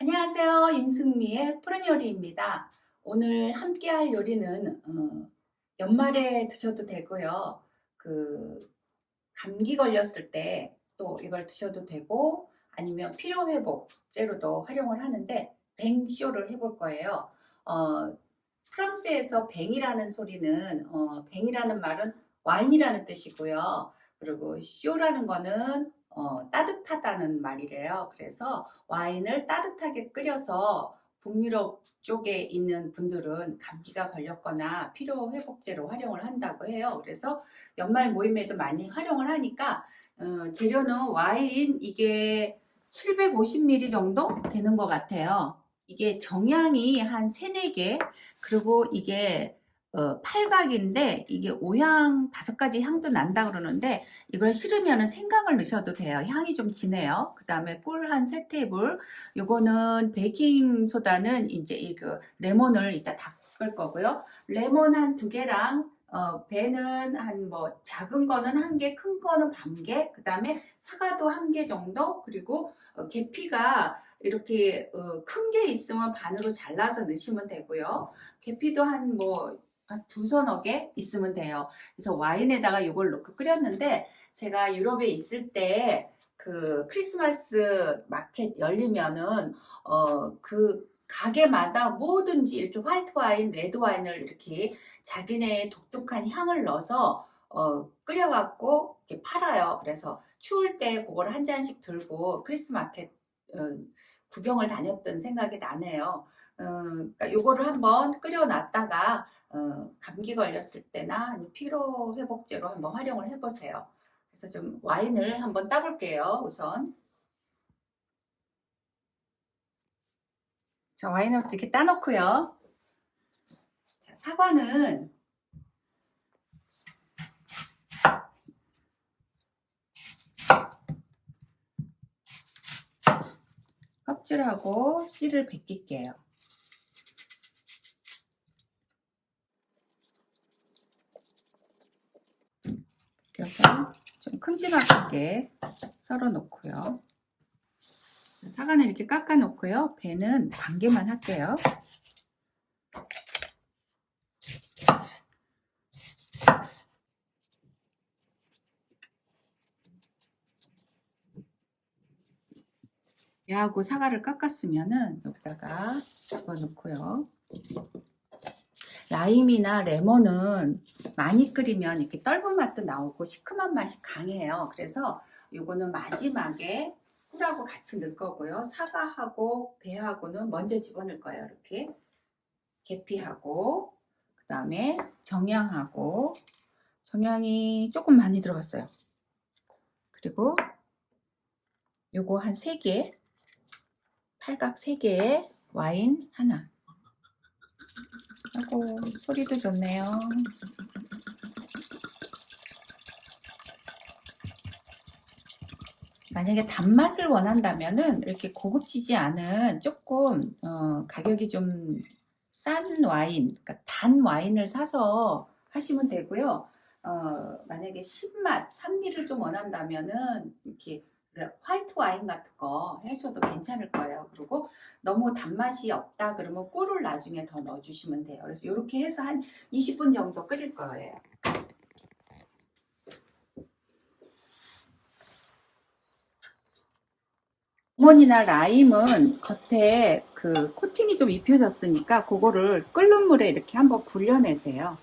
안녕하세요. 임승미의 푸른 요리입니다. 오늘 함께 할 요리는 어, 연말에 드셔도 되고요. 그 감기 걸렸을 때 또 이걸 드셔도 되고 아니면 피로 회복제로도 활용을 하는데 뱅쇼를 해볼 거예요. 어, 프랑스에서 뱅이라는 소리는 어, 뱅이라는 말은 와인이라는 뜻이고요. 그리고 쇼라는 거는 어, 따뜻하다는 말이래요. 그래서 와인을 따뜻하게 끓여서 북유럽 쪽에 있는 분들은 감기가 걸렸거나 피로 회복제로 활용을 한다고 해요. 그래서 연말 모임에도 많이 활용을 하니까 어, 재료는 와인 이게 750ml 정도 되는 것 같아요. 이게 정향이 한 3, 4개 그리고 이게 어, 팔각인데 이게 오향 다섯 가지 향도 난다 그러는데 이걸 싫으면 생강을 넣으셔도 돼요. 향이 좀 진해요. 그 다음에 꿀 한 세 테이블. 요거는 베이킹 소다는 이제 이 그 레몬을 이따 닦을 거고요. 레몬 한 두 개랑 어, 배는 한 뭐 작은 거는 한 개, 큰 거는 반 개, 그 다음에 사과도 한 개 정도, 그리고 어, 계피가 이렇게 어, 큰 게 있으면 반으로 잘라서 넣으시면 되고요. 계피도 한뭐 한 두 서너 개 있으면 돼요. 그래서 와인에다가 이걸 넣고 끓였는데 제가 유럽에 있을 때 그 크리스마스 마켓 열리면은 어 그 가게마다 뭐든지 이렇게 화이트 와인, 레드 와인을 이렇게 자기네 독특한 향을 넣어서 어 끓여갖고 이렇게 팔아요. 그래서 추울 때 그걸 한 잔씩 들고 크리스 마켓 어, 구경을 다녔던 생각이 나네요. 어, 그러니까 요거를 한번 끓여놨다가 어, 감기 걸렸을 때나 피로 회복제로 한번 활용을 해보세요. 그래서 좀 와인을 한번 따볼게요. 우선 자 와인을 이렇게 따놓고요. 자 사과는 껍질하고 씨를 벗길게요. 벗겨서 좀 큼지막하게 썰어 놓고요. 사과는 이렇게 깎아 놓고요. 배는 반 개만 할게요. 배하고 사과를 깎았으면은 여기다가 집어넣고요. 라임이나 레몬은 많이 끓이면 이렇게 떫은 맛도 나오고 시큼한 맛이 강해요. 그래서 요거는 마지막에 꿀하고 같이 넣을 거고요. 사과하고 배하고는 먼저 집어넣을 거예요. 이렇게 계피하고 그 다음에 정향하고 정향이 조금 많이 들어갔어요. 그리고 요거 한 3개 팔각 3개에 와인 하나 아이고 소리도 좋네요. 만약에 단맛을 원한다면은 이렇게 고급지지 않은 조금 어, 가격이 좀 싼 와인, 그러니까 단 와인을 사서 하시면 되고요. 어, 만약에 신맛, 산미를 좀 원한다면은 이렇게 화이트 와인 같은 거 하셔도 괜찮을 거예요. 그리고 너무 단맛이 없다 그러면 꿀을 나중에 더 넣어주시면 돼요. 그래서 이렇게 해서 한 20분 정도 끓일 거예요. 레몬이나 라임은 겉에 그 코팅이 좀 입혀졌으니까 그거를 끓는 물에 이렇게 한번 불려내세요.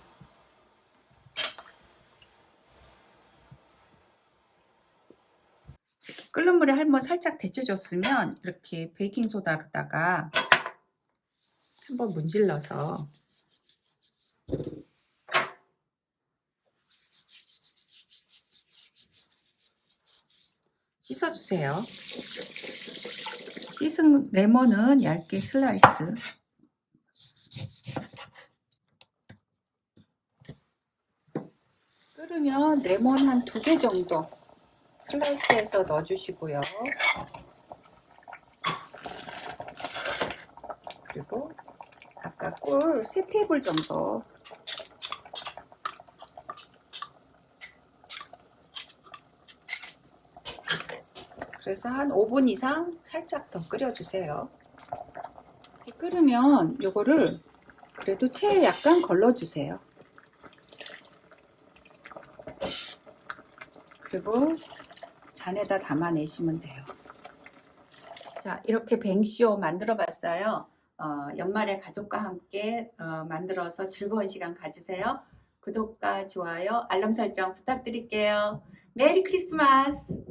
끓는 물에 한번 살짝 데쳐줬으면 이렇게 베이킹 소다로다가 한번 문질러서 씻어주세요. 씻은 레몬은 얇게 슬라이스. 끓으면 레몬 한 두 개 정도 슬라이스해서 넣어주시고요. 그리고 아까 꿀 3테이블 정도 그래서 한 5분 이상 살짝 더 끓여주세요. 끓으면 요거를 그래도 체에 약간 걸러주세요. 그리고 잔에다 담아내시면 돼요. 자, 이렇게 뱅쇼 만들어 봤어요. 어, 연말에 가족과 함께 어, 만들어서 즐거운 시간 가지세요. 구독과 좋아요, 알람 설정 부탁드릴게요. 메리 크리스마스!